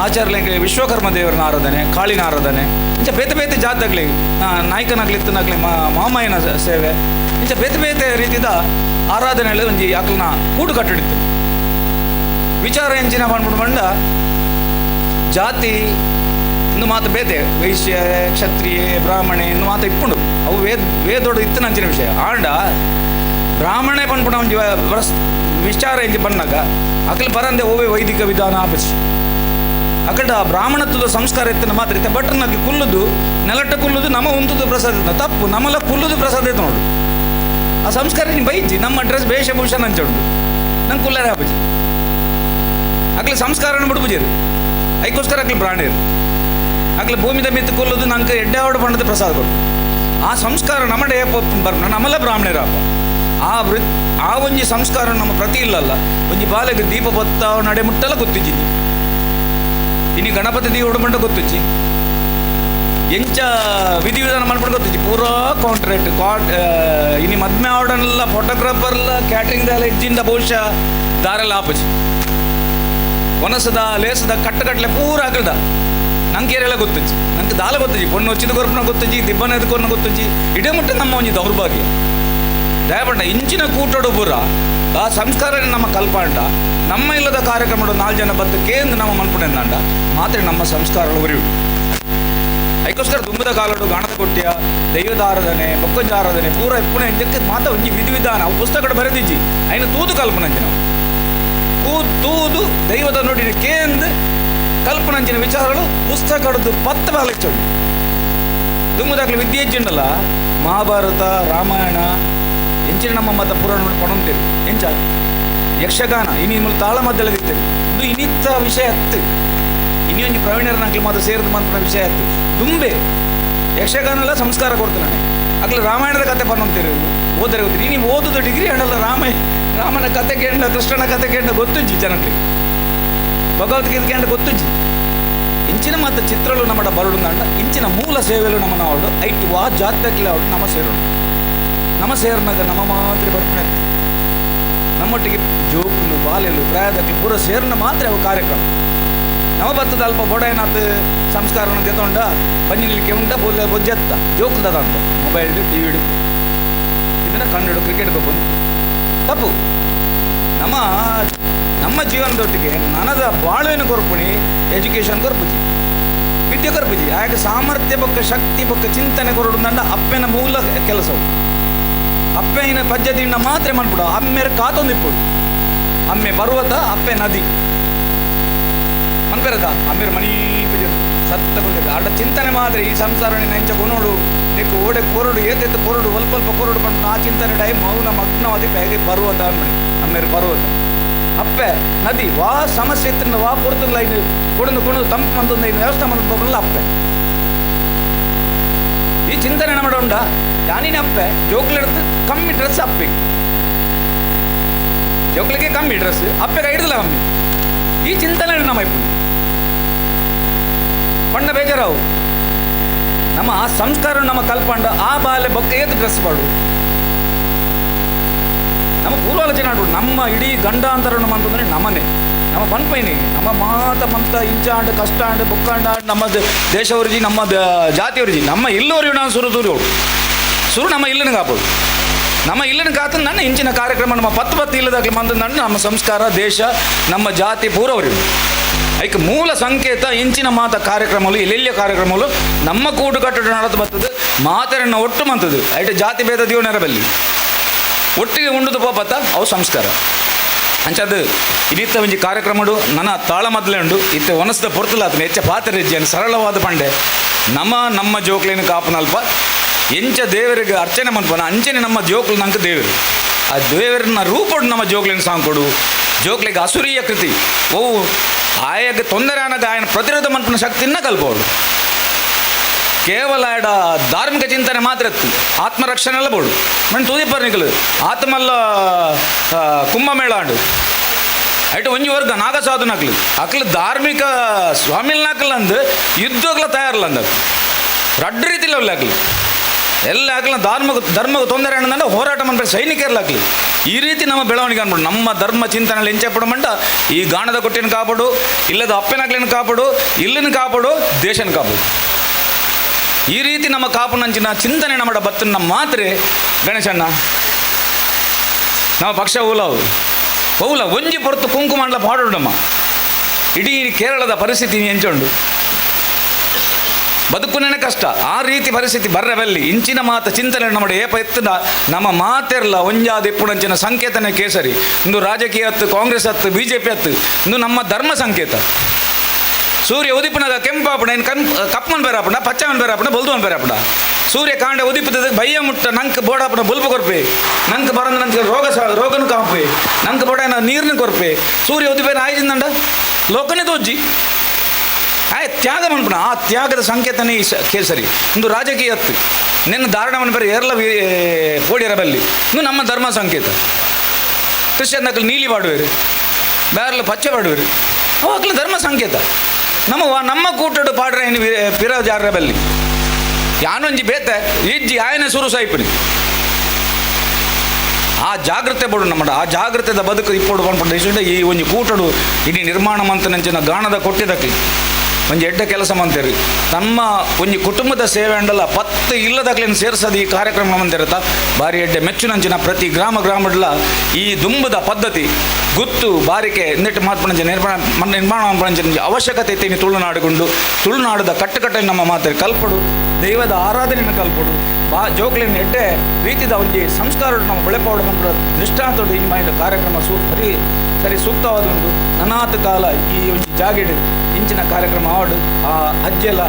S5: ಆಚಾರ್ಯಗಳಿಗೆ ವಿಶ್ವಕರ್ಮ ದೇವರನ ಆರಾಧನೆ, ಕಾಳಿನ ಆರಾಧನೆ, ಇಂಚ ಬೇತೆ ಬೇತೆ ಜಾತಗ್ಲಿಗೆ ನಾಯಕನಾಗ್ಲಿತ್ತನಾಗ್ಲಿ ಮಾಮಯ್ಯನ ಸ- ಸೇವೆ, ಇಂಚ ಬೇತೆ ಬೇತೆ ರೀತಿದ ಆರಾಧನೆಗಳು ಒಂಜಿ ಯಾಕಲ್ನ ಕೂಡು ಕಟ್ಟಿಡಿತು ವಿಚಾರ ಎಂಚಿನ ಬಂಡ ಜಾತಿ ಇನ್ನು ಮಾತು ಬೇತೆ, ವೈಶ್ಯ, ಕ್ಷತ್ರಿಯ, ಬ್ರಾಹ್ಮಣೆ ಇನ್ನು ಮಾತು ಇಪ್ಪುಂಡು. ಅವು ವೇದ ವೇದೋಡು ಇತ್ತನಂಚಿನ ವಿಷಯ. ಆಂಡ ಬ್ರಾಹ್ಮಣೆ ಬಂದ್ಬಿಟ್ಟು ವ್ರಸ್ ವಿಚಾರ ಇಲ್ಲಿ ಬಂದಾಗ ಅಕಲ್ ಬರಂದೆ ಓವೇ ವೈದಿಕ ವಿಧಾನ ಆಪಸಿ ಅಕಡ ಬ್ರಾಹ್ಮಣತ್ವದ ಸಂಸ್ಕಾರ ಎತ್ತಿನ ಮಾತ್ರ ಇತ್ತೆ ಬಟ್ ನಗೆ ಕುಲ್ಲುದು ನೆಲಟ ಕುಲ್ಲುದು, ನಮ್ಮ ಉಂತದ ಪ್ರಸಾದ ಇತ್ತ. ತಪ್ಪು ನಮ್ಮಲ್ಲ ಕುಲ್ಲುದು ಪ್ರಸಾದ ಇತ್ತು ನೋಡು. ಆ ಸಂಸ್ಕಾರ ನೀನು ಬೈಜಿ ನಮ್ಮ ಡ್ರೆಸ್ ವೇಷಭೂಷಣ ಅಂಚುಂಡು ನಂಗೆ ಕುಲ್ಲರೆ ಹಾಪಜಿ ಅಕ್ಲ ಸಂಸ್ಕಾರನ ಬಿಡ್ಬುಜಿರು. ಐಕೋಸ್ಕರ ಅಕ್ಲ ಪ್ರಾಣಿರು. ಭೂಮಿ ಭೂಮಿದ ಮಿತ್ತು ಕೊಲ್ಲೋದು ನಂಗೆ ಎಡ್ಡಾವಡ ಬಣ್ಣದ ಪ್ರಸಾದ ಕೊಟ್ಟು ಆ ಸಂಸ್ಕಾರ ನಮ್ಮಡೆ ಬರ್ನ ನಮ್ಮಲ್ಲ ಹಬ್ಬ ಆ ವೃ ಆ ಒಂಜಿ ಸಂಸ್ಕಾರ ನಮ್ಮ ಪ್ರತಿ ಇಲ್ಲಲ್ಲ. ಒಂಜಿ ಬಾಲಕ ದೀಪ ಬತ್ತ ನಡೆ ಮುಟ್ಟಲ ಗೊತ್ತಿಜ್ಜಿ. ಇನ್ನು ಗಣಪತಿ ದೀಪ ಉಡಮಂಡ ಗೊತ್ತಿಜ್ಜಿ. ಎಂಚ ವಿಧಿವಿಧಾನ ಮಾಡ್ಬಿಟ್ಟು ಗೊತ್ತಿಜ್ಜಿ. ಪೂರಾ ಕಾಂಟ್ರಾಕ್ಟ್ ಕಾಟ್ ಇನ್ನು ಮದ್ಮೆ ಫೋಟೋಗ್ರಾಫರ್ ಫೋಟೋಗ್ರಾಫರ್ಲ ಕ್ಯಾಟ್ರಿಂಗ್ ಎಲ್ಲ ಇಜ್ಜಿಂದ ಬಹುಶಃ ದಾರೆಲ್ಲ ಆಪಜಿ ಒನಸದ, ಲೇಸದ, ಕಟ್ಟಕಟ್ಲೆ ಪೂರ ಆಗಲ್ದ ನಂಗೇರೆಲ್ಲ ಗೊತ್ತಿಜ್ಜಿ. ನಂಗೆ ದಾಲ ಗೊತ್ತಿಜ್ಜಿ. ಪೊಣ್ಣು ಚಿದ ಗೊತ್ತಿಜ್ಜಿ ದಿಬ್ಬನ ಎದುಕೊರ್ನ ಗೊತ್ತಿಜ್ಜಿ. ಇಡೇ ಮುಟ್ಟ ನಮ್ಮ ಒಂದು ದೌರ್ಭಾಗ್ಯ. ದಯಪಂಡ ಇಂಚಿನ ಕೂಟಡು ಬುರ ಆ ಸಂಸ್ಕಾರನೆ ನಮ್ಮ ಕಲ್ಪಾಂಡ ನಮ್ಮ ಇಲ್ಲದ ಕಾರ್ಯಕ್ರಮ ನಾಲ್ಕು ಜನ ಬತ್ತು ಕೇಂದ್ರ ನಮ್ಮ ಮನ್ಪುಣೆಂದಂಡ ಮಾತ್ರ ನಮ್ಮ ಸಂಸ್ಕಾರಗಳು ಉರಿವು ಐಕೋಸ್ಕರ ತುಂಬದ ಕಾಲಡು ಗಾಣದ ಕೊಟ್ಟಿಯ ದೈವದ ಆರಾಧನೆ ಬೊಕ್ಕೊಂಜ ಆರಾಧನೆ ಪೂರ ಇಪ್ಪುನೆ ಇಂಜಕ್ಕೆ ಮಾತ ಒಂಜಿ ವಿಧಿವಿಧಾನ ಅವು ಪುಸ್ತಕ ಬರೆದಿಜ್ಜಿ. ಅಯ್ನ ತೂದು ಕಲ್ಪನಂಜಿ ನಾವು. ತೂದು ದೈವದ ನೋಡಿನ ಕೇಂದ್ ಕಲ್ಪನಂಚಿನ ವಿಚಾರಗಳು ಪುಸ್ತಕದ್ದು ಪತ್ತ ಬಾಲಿಚ್ಚು ತುಂಬದಾಗಲಿ ವಿದ್ಯೆ ಜಿಂಡಲ್ಲ ಮಹಾಭಾರತ, ರಾಮಾಯಣ ಎಂಚಿನ ನಮ್ಮ ಮತ ಪುರಾಣ ಪಣಂತೇವೆ ಎಂಚ? ಯಕ್ಷಗಾನ. ಇನಿ ಮೂಲ ತಾಳ ಮದ್ದಳದಿತ್ತೇವೆ ಇದು ಇನ್ನಿತ್ತ ವಿಷಯ ಹತ್ತು ಇನ್ನೊಂದು ಪ್ರವೀಣರ ನಕ್ಲಿ ಮಾತ್ರ ಸೇರಿದ ಮಂತ್ರ ವಿಷಯ ಹತ್ತು ತುಂಬೆ ಯಕ್ಷಗಾನ ಎಲ್ಲ ಸಂಸ್ಕಾರ ಕೊಡ್ತಾನೆ ಆಗ್ಲಿ ರಾಮಾಯಣದ ಕತೆ ಪನ್ನಂತೀರಿ ಓದರೆ ಗೊತ್ತಿರಿ ನೀವು ಓದುದ ಡಿಗ್ರಿ ಹಣ್ಣಲ್ಲ ರಾಮ, ರಾಮನ ಕತೆ ಕೇಂಡ ಕೃಷ್ಣನ ಕತೆ ಕೇಂಡ ಗೊತ್ತುಂಜಿ ಜನಕ್ಕೆ. ಭಗವದ್ಗೀತೆ ಕೇಂಡ ಗೊತ್ತುಂಜಿ ಇಂಚಿನ ಮತ್ತು ಚಿತ್ರಗಳು ನಮ್ಮ ಬರಡು ಇಂಚಿನ ಮೂಲ ಸೇವೆಗಳು ನಮ್ಮನ್ನು ಅವಳು ಐಟ್ ವಾ ಜಾತಕ್ಲೆ ಅವಳು ನಮ್ಮ ಸೇರೋಣ ನಮ್ಮ ಸೇರ್ನಾಗ ನಮ್ಮ ಮಾತ್ರ ಬರ್ಪಣೆ ನಮ್ಮೊಟ್ಟಿಗೆ ಜೋಕುಲು, ಬಾಲೆಲು ಪ್ರಾಯದಲ್ಲಿ ಪೂರ ಸೇರ್ನ ಮಾತ್ರ ಅವು ಕಾರ್ಯಕ್ರಮ. ನಮ್ಮ ಬರ್ತದ ಅಲ್ಪ ಬೊಡ ಏನಾದ ಸಂಸ್ಕಾರ ಬನ್ನಿಲಿಕ್ಕೆ ಉಂಟ ಬೊಲ್ಲ ಬೊಜ್ಜೆತ್ತ. ಜೋಕುಲ್ದದ ಅಂತ. ಮೊಬೈಲ್ ಟಿ ವಿ ಇದನ್ನ ಕನ್ನಡ ಕ್ರಿಕೆಟ್ ಬಂತು ತಪ್ಪು. ನಮ್ಮ ನಮ್ಮ ಜೀವನದೊಟ್ಟಿಗೆ ನನದ ಬಾಳುವಿನ ಕೊರ್ಪುಣಿ ಎಜುಕೇಶನ್ ಕೊರ್ಪುಜಿ. ವಿದ್ಯೆ ಕೊರ್ಪುಜಿ. ಆಗ ಸಾಮರ್ಥ್ಯ ಬೊಕ್ಕ ಶಕ್ತಿ ಬೊಕ್ಕ ಚಿಂತನೆ ಕೊರಡು ನನ್ನ ಅಪ್ಪೆನ ಮೂಲ ಕೆಲಸವು. ಅಪ್ಪೆನ ಪದ್ಯದಿಂದ ಮಾತ್ರ ಮಾಡ್ಬಿಡೋ. ಅಮ್ಮೆರ ಕಾತೊಂದಿಪ್ಪುಡು ಅಮ್ಮೆ ಪರ್ವತ, ಅಪ್ಪೆ ನದಿ. ಮನ್ಬರದ ಅಮ್ಮೆರ ಮಣಿ ಸತ್ತ ಬಂದಿದೆ ಆಡ ಚಿಂತನೆ ಮಾತ್ರ ಈ ಸಂಸಾರ ನೆಂಚ ಕೊನೋಡು ನೆಕ್ಕು ಓಡೆ ಕೊರಡು, ಏತೆತ್ತು ಕೊರಡು ಒಲ್ಪ ಅಲ್ಪ ಕೊರಡು ಬಂದು ಆ ಚಿಂತನೆ ಡೈ ಮೌನ ಮಗ್ನವಾದಿ ಹೇಗೆ ಪರ್ವತ ಅನ್ಬಿಡಿ ಅಮ್ಮೆರ ಪರ್ವತ. ಅಪ್ಪೆ, ನದಿ ವಾ ಸಮಸ್ಯೆ ವಾ ಪೊರ್ತುಗಳ ಕೊಡೊಂದು, ಕೊಡೋದು ತಂಪು ಮಂದೊಂದು ವ್ಯವಸ್ಥೆ ಮಂದು ಅಪ್ಪೆ. ಈ ಚಿಂತನೆ ಮಾಡೋಂಡ ಯಾನಿನ ಅಪ್ಪೆ ಜೋಕ್ಲೆಡ್ದು ಕಮ್ಮಿ ಡ್ರೆಸ್ ಅಪ್ಪೆ ಜೋಕ್ಲಿಗೆ ಕಮ್ಮಿ ಡ್ರೆಸ್ ಅಪ್ಪ ಹಿಡಿದಿಲ್ಲ ಕಮ್ಮಿ. ಈ ಚಿಂತನೆ ನಮ್ಮ ಇಪ್ಪು ಪಂಡ ಬೇಜಾರಾವು ನಮ್ಮ ಆ ಸಂಸ್ಕಾರ ನಮ್ಮ ಕಲ್ಪಂಡ, ಆ ಬಾಲೆ ಬೊಕ್ಕ ಏತ್ ಡ್ರೆಸ್ ಮಾಡು. ನಮ್ಮ ಪೂರ್ವಾಲೋಚನೆ ಆಡು ನಮ್ಮ ಇಡೀ ಗಂಡಾಂತರ ಅಂತಂದ್ರೆ ನಮ್ಮನೆ. ನಮ್ಮ ಪನ್ಪೈನಿ ನಮ್ಮ ಮಾತ ಮಂತ ಇಂಚಾಂಡ್ ಕಷ್ಟಾಂಡ್ ಬೊಕ್ಕಾಂಡ ನಮ್ಮ ದೇಶವರಿಜಿ ನಮ್ಮ ಜಾತಿಯವರಿಜಿ ನಮ್ಮ ಇಲ್ಲೋರಿ ನಾನು ಸುರು ದೂರು ಸುರು ನಮ್ಮ ಇಲ್ಲಿನ ಕಾಪೋದು ನಮ್ಮ ಇಲ್ಲಿನ ಕಾತು ನನ್ನ ಇಂಚಿನ ಕಾರ್ಯಕ್ರಮ, ನಮ್ಮ ಪತ್ತು ಪತ್ತು ಇಲ್ಲದಾಗಲಿ ನನ್ನ ನಮ್ಮ ಸಂಸ್ಕಾರ, ದೇಶ, ನಮ್ಮ ಜಾತಿ ಪೂರವರಿ ಐಕ್ ಮೂಲ ಸಂಕೇತ ಇಂಚಿನ ಮಾತ ಕಾರ್ಯಕ್ರಮಗಳು ಎಲ್ಲೆಲ್ಲ ಕಾರ್ಯಕ್ರಮಗಳು ನಮ್ಮ ಕೂಡು ಕಟ್ಟಡ ನಡೆದು ಬರ್ತದೆ, ಮಾತರನ್ನ ಒಟ್ಟು ಮಂತದ್ದು ಐಟ ಜಾತಿ ಭೇದ ದೇವ ನೆರಬಲ್ಲಿ ಒಟ್ಟಿಗೆ ಉಂಡುದು ಪೋಪತ್ತ ಅವು ಸಂಸ್ಕಾರ. ಅಂಚಾದ ಇನ್ನಿತ್ತ ಒಂಜಿ ಕಾರ್ಯಕ್ರಮಡು, ನನ್ನ ತಾಳಮದ್ಲೆಂಡು ಇತ್ತೆ ಒನಸದ ಪೊರ್ತಲಾತ್ನ ಹೆಚ್ಚ ಪಾತ್ರಜ್ಜಿಯನ್ನು ಸರಳವಾದ ಪಂಡೆ. ನಮ ನಮ್ಮ ಜೋಕ್ಲಿನ ಕಾಪನಲ್ಪ. ಎಂಚ ದೇವರಿಗೆ ಅರ್ಚನೆ ಮನ್ಪನ ಅಂಚನೆ ನಮ್ಮ ಜೋಕ್ಲು ನಂಗೆ ದೇವರು. ಆ ದೇವರನ್ನ ರೂಪಡು ನಮ್ಮ ಜೋಕ್ಲಿನ ಸಾಂಗ್ ಕೊಡು. ಜೋಕ್ಲಿಗೆ ಅಸುರೀಯ ಕೃತಿ. ಓ ಆಯಾಗೆ ತೊಂದರೆ ಅನ್ನೋದು ಆಯನ ಪ್ರತಿರೋಧ ಮನ್ಪನ ಶಕ್ತಿಯನ್ನ ಕಲ್ಪೋಡು. ಕೇವಲ ಎಡ ಧಾರ್ಮಿಕ ಚಿಂತನೆ ಮಾತ್ರ ಆತ್ಮರಕ್ಷಣೆಲ್ಲ ಬೋಡು. ಮಣ್ಣು ತೂದಿಪ್ಪರ್ನಿಕಲು ಆತ್ಮಲ್ಲ ಕುಂಭಮೇಳ ಆಂಡು ಐಟು ಒಂಜಿ ವರ್ಗ ನಾಗಸಾಧು ನಕ್ಲು ಅಕ್ಲು ಧಾರ್ಮಿಕ ಸ್ವಾಮಿಲ್ ನಕ್ಲು ಅಂದು ಯುದ್ಧಗ್ಲ ತಯಾರಲ್ಲ ಅಂದ ರಡ್ಡು ರೀತಿಲಿ ಅವ್ಲ ಅಕ್ಲು ಎಲ್ಲ ಆಗಲಿ ಧಾರ್ಮಿಕ ಧರ್ಮಕ್ಕೆ ತೊಂದರೆ ಏನಂದ್ರೆ ಹೋರಾಟ ಮಾಡ್ಬೇಕು ಸೈನಿಕರಲ್ಲಾಗಲಿ ಆಗ್ಲಿ ಈ ರೀತಿ ನಮ್ಮ ಬೆಳವಣಿಗೆ ಅನ್ಬಿಡು. ನಮ್ಮ ಧರ್ಮ ಚಿಂತನೆಯಲ್ಲಿ ಎಂಚೆ ಮಂಡ, ಈ ಗಾಣದ ಕೊಟ್ಟಿನ ಕಾಪಾಡು, ಇಲ್ಲದ ಅಪ್ಪನಾಗ್ಲಿನ ಕಾಪಾಡು, ಇಲ್ಲಿನ ಕಾಪಾಡು, ದೇಶನ ಕಾಪಾಡು. ಈ ರೀತಿ ನಮ್ಮ ಕಾಪುನಂಚಿನ ಚಿಂತನೆ ನಮ್ಮ ಬತ್ತನ್ನ ಮಾತ್ರ, ಗಣೇಶಣ್ಣ. ನಮ್ಮ ಪಕ್ಷ ಊಲವು ಹೌಲ ಒಂಜಿ ಪೊರತು ಕುಂಕು ಮಾಡಲ ಪಾಡೋಡಮ್ಮ ಇಡೀ ಕೇರಳದ ಪರಿಸ್ಥಿತಿ ಎಂಚುಂಡು. ಬದುಕುನೇ ಕಷ್ಟ. ಆ ರೀತಿ ಪರಿಸ್ಥಿತಿ ಬರ್ರವೆಲ್ಲಿ ಇಂಚಿನ ಮಾತ ಚಿಂತನೆ ನಮ್ಮ ಏಪ ಎತ್ತದ. ನಮ್ಮ ಮಾತೆರ್ಲ ಒಂಜಾದ ಇಪ್ಪುಡಂಚಿನ ಸಂಕೇತನೇ ಕೇಸರಿ. ಇಂದು ರಾಜಕೀಯ ಹತ್ತು ಕಾಂಗ್ರೆಸ್ ಹತ್ತು ಬಿ ಜೆ ಪಿ ಹತ್ತು ಇಂದು ನಮ್ಮ ಧರ್ಮ ಸಂಕೇತ. ಸೂರ್ಯ ಉದಿಪುನಾಗ ಕೆಂಪಾಪುಣ ಏನು ಕಂ ಕಪ್ಪನ್ ಬೇರಾಪುಣ ಪಚ್ಚಮನ್ ಬೇರಾಪುಣ ಬಲ್ದುವನ್ ಬೇರಾಪುಣ ಸೂರ್ಯ ಕಾಂಡ ಉದಿಪದ ಬಯ್ಯ ಮುಟ್ಟ ನಂಗೆ ಬೋಡಾಪುನ ಬುಲ್ಪು ಕೊರ್ಪೆ. ನಂಕ್ ಬರಂದ ನಂಗೆ ರೋಗ ರೋಗನು ಕಾಪೆ. ನಂಗೆ ಬೋಡ ನೀರಿನ ಕೊರ್ಪೆ. ಸೂರ್ಯ ಉದಿಪೇನ ಆಯ್ದಿಂದಂಡ ಲೋಕನೇ ತೋಜ್ಜಿ ಆಯ್, ತ್ಯಾಗ ಮನ್ಪುಣ. ಆ ತ್ಯಾಗದ ಸಂಕೇತನೇ ಈ ಕೇಸರಿ. ಒಂದು ರಾಜಕೀಯ ಹತ್ತು ನಿನ್ನ ಧಾರಣ ಬರೀ ಏರ್ಲ ಪೋಡಿಯರ ಇದು ನಮ್ಮ ಧರ್ಮ ಸಂಕೇತ. ಕ್ರಿಶ್ಚಿಯನ್ ನಕಲು ನೀಲಿ ಬಾಡುವೇರು. ಬೇರೆಲ್ಲ ಪಚ್ಚೆ ಬಾಡುವೇರು. ಅವಾಗಲ ಧರ್ಮ ಸಂಕೇತ. ನಮ್ಮ ನಮ್ಮ ಕೂಟಡು ಪಾಡ್ರೆ ಏನು ಪಿರ ಜಾರ ಬಲ್ಲಿ? ಯಾನೊಂಜಿ ಬೇತ, ಈಜ್ಜಿ ಆಯನ ಸುರು ಸಾಯಿಪಿನಿ. ಆ ಜಾಗ್ರತೆ ಬಡು ನಮ್ಮ ಆ ಜಾಗ್ರತೆದ ಬದುಕು ಇಪ್ಪಡು ಇಸುಂಡ ಈ ಒಂಜಿ ಕೂಟಡು, ಇಡೀ ನಿರ್ಮಾಣ ಮಂತನಂಚಿನ ಗಾಣದ ಕೊಟ್ಟಿದ್ದಕ್ಕೆ ಒಂಜಿ ಎಡ್ಡ ಕೆಲಸ ಮಂತೇರಿ ನಮ್ಮ ಒಂಜಿ ಕುಟುಂಬದ ಸೇವೆ ಅಂಡಲ್ಲ, ಪತ್ತು ಇಲ್ಲದಾಗ್ಲೇನು ಸೇರಿಸೋದು ಈ ಕಾರ್ಯಕ್ರಮ ಮಂದಿರತ್ತ ಬಾರಿ ಎಡ್ಡೆ ಮೆಚ್ಚುನಂಚಿನ ಪ್ರತಿ ಗ್ರಾಮ ಗ್ರಾಮಡ್ಲ ಈ ದುಂಬದ ಪದ್ಧತಿ, ಗುತ್ತು, ಬಾರಿಕೆ, ನೆಟ್ಟು ಮಾತ್ಪಣಂಚ ನಿರ್ಮಾಣ ನಿರ್ಮಾಣ ಮಾಡ್ಪಣಂಚಿನ ಅವಶ್ಯಕತೆ ತುಳುನಾಡುಗೊಂಡು. ತುಳುನಾಡದ ಕಟ್ಟುಕಟ್ಟೆ ನಮ್ಮ ಮಾತು ಕಲ್ಪಡು, ದೈವದ ಆರಾಧನೆಯನ್ನು ಕಲ್ಪಡು. ಬಾ, ಜೋಕ್ಲಿನ ಎಡ್ಡೆ ರೀತಿದ ಒಂಜಿ ಸಂಸ್ಕಾರ ನಮ್ಮ ಬೆಳೆಪಾಡು ಬಂದ ದೃಷ್ಟಾಂತೋಡು ಈ ಮಾಡಿದ ಕಾರ್ಯಕ್ರಮ ಸೂ ಸರಿ ಸರಿ ಸೂಕ್ತವಾದ ಒಂದು ನನಾತ ಕಾಲ ಈ ಒಂಜಿ ಜಾಗೆಡ್ ಇಂಚಿನ ಕಾರ್ಯಕ್ರಮ ಆವಡು ಆ ಅಜ್ಜೆಲ್ಲ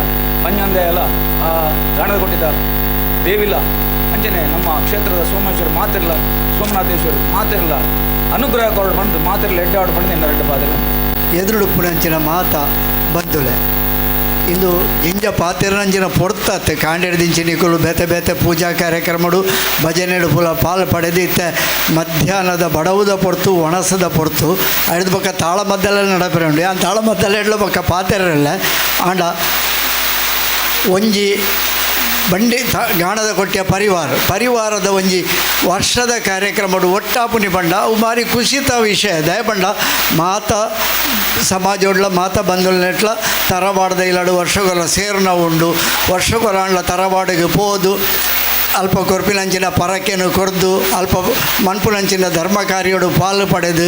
S5: ಪಂಜಂದೆಲ್ಲ ಆ ಗಾಣದ ಕೊಟ್ಟಿದ್ದ ದೇವಿಲ ಅಂಚನೆ ನಮ್ಮ ಕ್ಷೇತ್ರದ ಸೋಮೇಶ್ವರ ಮಾತಿರ್ಲ ಸೋಮನಾಥೇಶ್ವರ ಮಾತಿರ್ಲ ಅನುಗ್ರಹ ಕೊರಡು ಬಂದು ಮಾತಿರ್ಲ ಎಡ್ಡೆ ಆಡು ಬಂದು ಎನ್ನ ರೆಡ್ಡ ಬಾದ್ರೆ
S1: ಎದುರುಡುಪ್ಪುನಂಚಿನ ಮಾತ ಬಂದುಲೆ. ಇಂದು ಇಂಜ ಪಾತಿರಂಜಿನ ಪೊರ್ತತ್ತೆ ಕಾಂಡೆಡ್ದಿಂಚಿನಿಕುಲು ಬೇತೆ ಬೇತೆ ಪೂಜಾ ಕಾರ್ಯಕ್ರಮಡು ಭಜನೆಡು ಪುಲ ಪಾಲು ಪಡೆದಿತ್ತೆ. ಮಧ್ಯಾಹ್ನದ ಬಡವುದ ಪೊರ್ತು, ಒಣಸದ ಪೊರ್ತು ಅಡಿದ ಪಕ್ಕ ತಾಳ ಮದ್ದಲೆ ನಡಪಿರಂಡು ಆ ತಾಳ ಮದ್ದಲ್ಲ ಇಡ್ಲ ಪಕ್ಕ ಪಾತೆರಲ್ಲ ಆಂಡ ಒಂಜಿ ಬಂಡಿ ತ, ಗಾಣದ ಕೊಟ್ಟಿಯ ಪರಿವಾರ, ಪರಿವಾರದ ಒಂಜಿ ವರ್ಷದ ಕಾರ್ಯಕ್ರಮಡು ಒಟ್ಟಾಪುನಿ ಬಂಡ, ಅವು ಮಾರಿ ಕುಸಿತ ವಿಷಯ. ದಯ ಬಂಡ, ಮಾತ ಸಮಾಜೊಡ್ಲ ಮಾತ ಬಂಧುಲ್ನೆಟ್ಲ ತರವಾಡದ ಇಲ್ಲಡು ವರ್ಷಗೊಲ ಸೇರ್ನ ಉಂಡು ವರ್ಷಗೊಲ ತರವಾಡಿಗೆ ಪೋದು. ಅಲ್ಪ ಕೊರ್ಪಿನಂಚಿನ ಪರಕೆಯನ್ನು ಕೊರ್ದು ಅಲ್ಪ ಮನ್ಪುನಂಚಿನ ಧರ್ಮ ಕಾರ್ಯೋಡು ಪಾಲು ಪಡೆದು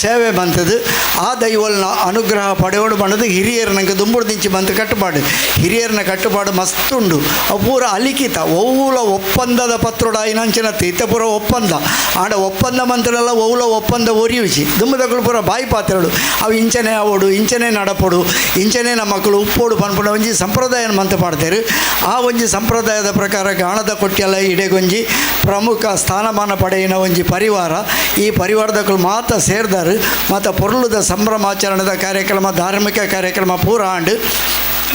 S1: ಸೇವೆ ಬಂತದು ಆ ದೈವಲ್ನ ಅನುಗ್ರಹ ಪಡೆಯೋಡು ಬಂದದು ಹಿರಿಯರು ನಂಗೆ ದುಂಬುಡು ದಿಂಚಿ ಬಂತು ಕಟ್ಟುಪಾಡು. ಹಿರಿಯರ್ನ ಕಟ್ಟುಪಾಡು ಮಸ್ತುಂಡು. ಪೂರ ಅಲಿಖಿತ ಒವ್ವುಲ ಒಪ್ಪಂದದ ಪತ್ರೋಡ ಐನಂಚಿನ ಇತ್ತ ಪೂರ ಒಪ್ಪಂದ. ಆಡ ಒಪ್ಪಂದ ಮಂತ್ರಲ್ಲ ಒವ್ವುಲ ಒಪ್ಪಂದ ಒರಿಯುಚಿ. ದುಂಬದಗಳು ಪೂರ ಬಾಯಿ ಪಾತ್ರೆಗಳು. ಅವು ಇಂಚನೆ ಆವೋಡು, ಇಂಚನೆ ನಡಪಡು. ಇಂಚನೆ ನಮ್ಮ ಮಕ್ಕಳು ಉಪ್ಪೋಡು, ಪನ್ಪುಣ ಒಂಜಿ ಸಂಪ್ರದಾಯ ಮಂತ ಮಾಡ್ತಾರೆ ಆ ಒಂಜಿ ಸಂಪ್ರದಾಯದ ಪ್ರಕಾರ ಗಾಣದ ಕೊಟ್ಟಿಯಲ್ಲ ಇಡೆಗೊಂಜಿ ಪ್ರಮುಖ ಸ್ಥಾನಮಾನ ಪಡೆಯಿನ ಒಂಜಿ ಪರಿವಾರ. ಈ ಪರಿವಾರದಕ್ಕೂ ಮಾತ ಸೇರ್ದಾರು. ಮತ್ತು ಪೊರ್ಲುದ ಸಂಭ್ರಮಾಚರಣೆದ ಕಾರ್ಯಕ್ರಮ, ಧಾರ್ಮಿಕ ಕಾರ್ಯಕ್ರಮ ಪೂರ ಆಂಡು.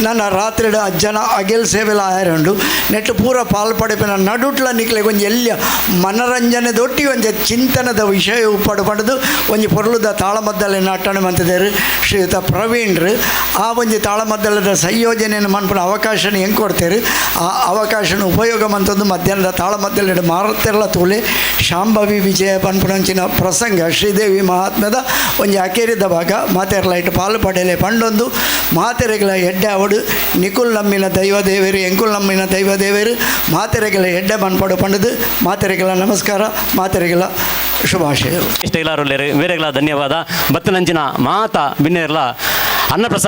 S1: ನನ್ನ ರಾತ್ರಿ ಅಜ್ಜನ ಅಗೆಲ್ ಸೇವೆಲ ಆಯರಂಡು. ನೆಟ್ಟು ಪೂರ ಪಾಲ್ಪಡಿಪಿನ ನಡುಟ್ಲ ನಿಕ್ಲೆ ಒಂಜಿ ಎಲ್ಯ ಮನರಂಜನೆದೊಟ್ಟಿ ಒಂಜಿ ಚಿಂತನದ ವಿಷಯ ಉಪ್ಪಡು ಪಡೆದು ಒಂಜಿ ಪೊರ್ಲುದ ತಾಳಮದ್ದಲೆ ನಟನೆ ಮಂತಿದ್ದಾರೆ ಶ್ರೀಯುತ ಪ್ರವೀಣ್ರು ಆ ಒಂಜಿ ತಾಳಮದ್ದಲದ ಸಂಯೋಜನೆಯನ್ನು ಮನ್ಪುನ ಅವಕಾಶನ ಹೆಂಗೆ ಕೊಡ್ತೇರು? ಆ ಅವಕಾಶನ ಉಪಯೋಗ ಮಂತಂದು ಮಧ್ಯಾಹ್ನದ ತಾಳಮದ್ದಲೆ ಮಾರುತ್ತಿರಲ ತೂಲೆ ಶಾಂಭವಿ ವಿಜಯ ಪನ್ಪುನಂಚಿನ ಪ್ರಸಂಗ ಶ್ರೀದೇವಿ ಮಹಾತ್ಮದ ಒಂಜಿ ಅಕೇರಿದ ಭಾಗ. ಮಾತೆರ್ಲ ಇಟ್ಟು ಪಾಲು ಪಡೆಯಲೆ ಪಂಡೊಂದು. ಮಾತೆರೆಗಳ ಎಡ್ಡೆ ಅವಡು ನಿಕುಲ್ ನಮ್ಮಿನ ದೈವದೇವರು ಎಂಕುಲ್ ನಮ್ಮಿನ ದೈವದೇವರು ಮಾತೆರೆಗಳ ಎಡ್ಡೆ பண்பாடு ಪಂಡದು ಮಾತೆರೆಗಳ ನಮಸ್ಕಾರ ಮಾತೆರೆಗಳ ಶುಭಾಶಯ
S4: ಇಷ್ಟ ಇಲ್ಲಾರು ಬೇರೆಗಳ ಧನ್ಯವಾದ ಬತ್ತನಂಚಿನ ಮಾತಾ ಬಿನ್ನೆರ್ಲ ಅನ್ನಪ್ರಸಾದ